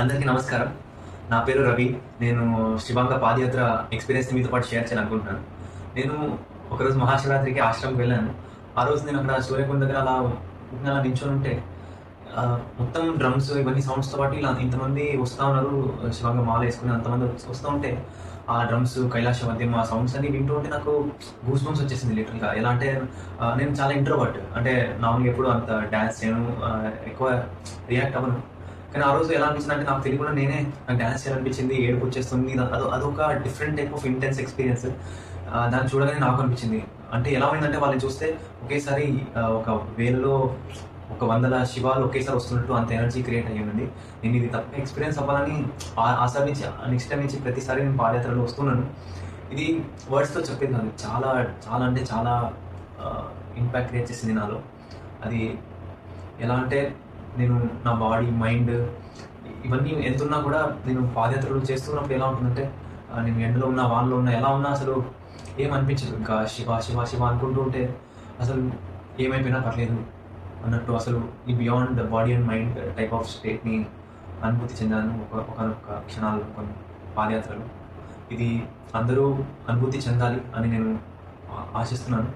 అందరికీ నమస్కారం. నా పేరు రవి. నేను శివాంగ పాదయాత్ర ఎక్స్పీరియన్స్ మీతో పాటు షేర్ చేయాలనుకుంటున్నాను. నేను ఒకరోజు మహాశివరాత్రికి ఆశ్రమం వెళ్ళాను. ఆ రోజు నేను అక్కడ సూర్యకుండ దగ్గర అలా అలా నించొని ఉంటే మొత్తం డ్రమ్స్ ఇవన్నీ సౌండ్స్తో పాటు ఇలా ఇంతమంది వస్తూ ఉన్నారు. శివాంగ మాల వేసుకుని అంతమంది వస్తూ ఉంటే ఆ డ్రమ్స్ కైలాస మధ్యం ఆ సౌండ్స్ అన్ని వింటూ ఉంటే నాకు గూస్ బంప్స్ వచ్చేసింది లిటరల్గా ఎలా అంటే నేను చాలా ఇంట్రోవర్ట్ అంటే నార్మల్గా ఎప్పుడు అంత డ్యాన్స్ చేయను. ఎక్కువ రియాక్ట్ అవ్వను. కానీ ఆ రోజు ఎలా అనిపించింది అంటే నాకు తెలియకుండా నేనే నాకు డ్యాన్స్ చేయాలనిపించింది ఏడుపు వచ్చేస్తుంది అదో అదొక different type of intense experience దాన్ని చూడగానే నాకు అనిపించింది. అంటే ఎలా అయిందంటే వాళ్ళని చూస్తే ఒకేసారి ఒక వేలలో ఒక వందల శివాలు ఒకేసారి వస్తున్నట్టు అంత ఎనర్జీ క్రియేట్ అయ్యింది నేను ఇది తప్ప ఎక్స్పీరియన్స్ అవ్వాలని ఆసారి నుంచి నెక్స్ట్ టైం నుంచి ప్రతిసారి నేను పాదయాత్రలో వస్తున్నాను. ఇది వర్డ్స్తో చెప్పేది కాదు. చాలా చాలా అంటే చాలా ఇంపాక్ట్ క్రియేట్ చేసింది నాలో. అది ఎలా అంటే నేను నా బాడీ మైండ్ ఇవన్నీ ఎంతున్నా కూడా నేను పాదయాత్రలు చేస్తున్నప్పుడు ఎలా ఉంటుందంటే నేను ఎండలో ఉన్నా వానలో ఉన్నా ఎలా ఉన్నా అసలు ఏమనిపించదు. ఇంకా శివ శివ శివ అనుకుంటూ ఉంటే అసలు ఏమైపోయినా పర్లేదు అన్నట్టు అసలు ఈ beyond body and mind type of స్టేట్ని అనుభూతి చెందాను ఒక ఒకనొక క్షణాలు కొన్ని పాదయాత్రలు. ఇది అందరూ అనుభూతి చెందాలి అని నేను ఆశిస్తున్నాను.